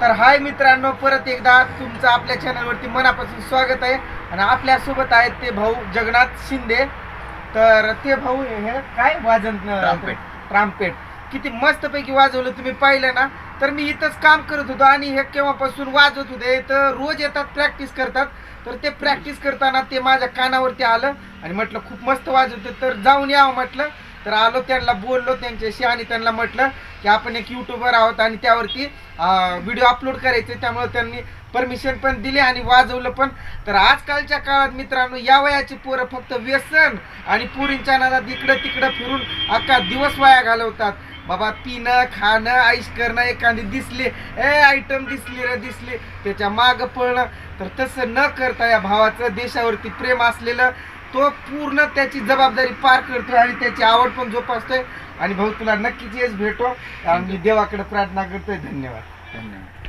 तर हाय मित्रांनो परत एकदा तुमचं आपल्या चॅनलवरती मनापासून स्वागत आहे. आणि आपल्यासोबत आहेत ते भाऊ जगन्नाथ शिंदे. तर ते भाऊ हे काय वाजन ट्राम्पेट. ट्राम्पेट किती मस्तपैकी वाजवलं तुम्ही पाहिलं ना? तर मी इथंच काम करत होतो आणि हे केव्हापासून वाजवत होते तर रोज येतात प्रॅक्टिस करतात. तर ते प्रॅक्टिस करताना ते माझ्या कानावरती आलं आणि म्हटलं खूप मस्त वाजवते. तर जाऊन यावं म्हटलं. तर आलो त्यांना बोललो त्यांच्याशी आणि त्यांना म्हटलं की आपण एक युट्यूबर आहोत आणि त्यावरती व्हिडिओ अपलोड करायचे त्यामुळे त्यांनी परमिशन पण दिली आणि वाजवलं पण. तर आजकालच्या काळात मित्रांनो या वयाची पोरं फक्त व्यसन आणि पुरींच्या नादात इकडं तिकडं फिरून अख्खा दिवस वाया घालवतात. बाबा पिणं खाणं आईश करणं एखादी दिसली ए आयटम दिसली रे दिसली त्याच्या मागं पळणं. तर तसं न करता या भावाचं देशावरती प्रेम असलेलं तो पूर्ण त्याची जबाबदारी पार करतोय आणि त्याची आवड पण जोपासतोय. आणि भाऊ तुला नक्कीच येस भेटो. आणि मी देवाकडे प्रार्थना करतोय. धन्यवाद. धन्यवाद.